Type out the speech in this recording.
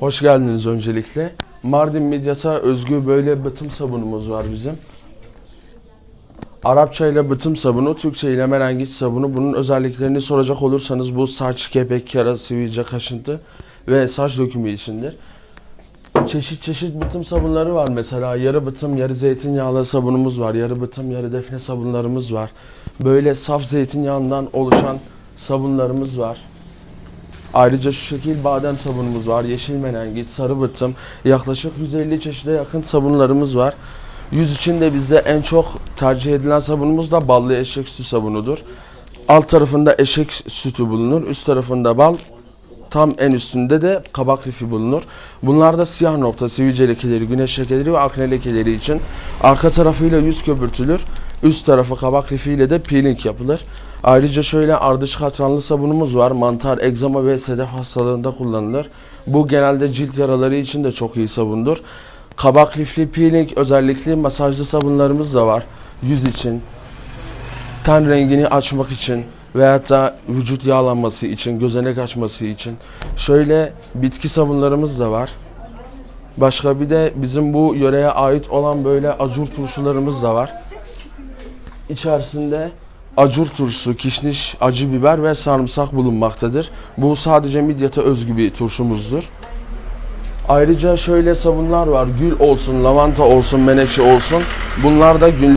Hoş geldiniz öncelikle. Mardin Midyat'a özgü böyle bıtım sabunumuz var bizim. Arapça ile bıtım sabunu, Türkçe ile merengiç sabunu. Bunun özelliklerini soracak olursanız bu saç, kepek, yara, sivilce, kaşıntı ve saç dökümü içindir. Çeşit çeşit bıtım sabunları var mesela. Yarı bıtım, yarı zeytinyağlı sabunumuz var. Yarı bıtım, yarı defne sabunlarımız var. Böyle saf zeytinyağından oluşan sabunlarımız var. Ayrıca şu şekil badem sabunumuz var, yeşil menengiç, sarı bıtım, yaklaşık 150 çeşide yakın sabunlarımız var. Yüz için de bizde en çok tercih edilen sabunumuz da ballı eşek sütü sabunudur. Alt tarafında eşek sütü bulunur, üst tarafında bal, tam en üstünde de kabak lifi bulunur. Bunlar da siyah nokta, sivilce lekeleri, güneş lekeleri ve akne lekeleri için. Arka tarafıyla yüz köpürtülür. Üst tarafı kabak lifiyle de peeling yapılır. Ayrıca şöyle ardış katranlı sabunumuz var. Mantar, egzama ve sedef hastalığında kullanılır. Bu genelde cilt yaraları için de çok iyi sabundur. Kabak lifli peeling özellikle masajlı sabunlarımız da var. Yüz için, ten rengini açmak için veyahut da vücut yağlanması için, gözenek açması için. Şöyle bitki sabunlarımız da var. Başka bir de bizim bu yöreye ait olan böyle acur turşularımız da var. İçerisinde acur turşusu, kişniş, acı biber ve sarımsak bulunmaktadır. Bu sadece Midyat'a özgü bir turşumuzdur. Ayrıca şöyle sabunlar var. Gül olsun, lavanta olsun, menekşe olsun. Bunlar da gün